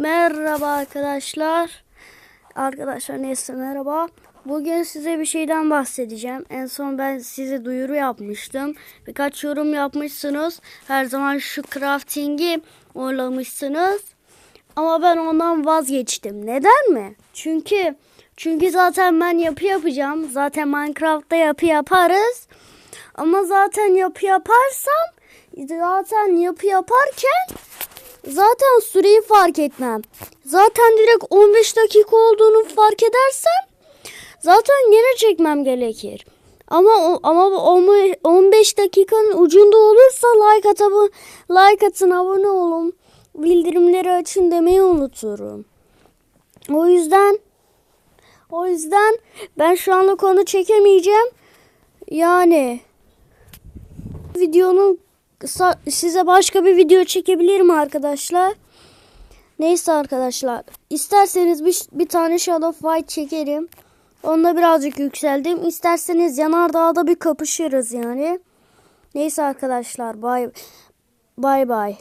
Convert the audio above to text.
Merhaba arkadaşlar. Arkadaşlar neyse merhaba. Bugün size bir şeyden bahsedeceğim. En son ben size duyuru yapmıştım. Birkaç yorum yapmışsınız. Her zaman şu crafting'i oylamışsınız. Ama ben ondan vazgeçtim. Neden mi? Çünkü çünkü zaten ben yapı yapacağım. Zaten Minecraft'ta yapı yaparız. Ama zaten yapı yaparsam zaten yapı yaparken Zaten süreyi fark etmem. Zaten direkt 15 dakika olduğunu fark edersem zaten gene çekmem gerekir. Ama ama bu 15 15 dakikanın ucunda olursa like atabı like atın, abone olun, bildirimleri açın demeyi unuturum. O yüzden o yüzden ben şu anda konu çekemeyeceğim. Yani videonun size başka bir video çekebilirim arkadaşlar. Neyse arkadaşlar. İsterseniz bir, bir tane Shadow Fight çekerim. Onda birazcık yükseldim. İsterseniz yanardağda bir kapışırız yani. Neyse arkadaşlar. Bay bay.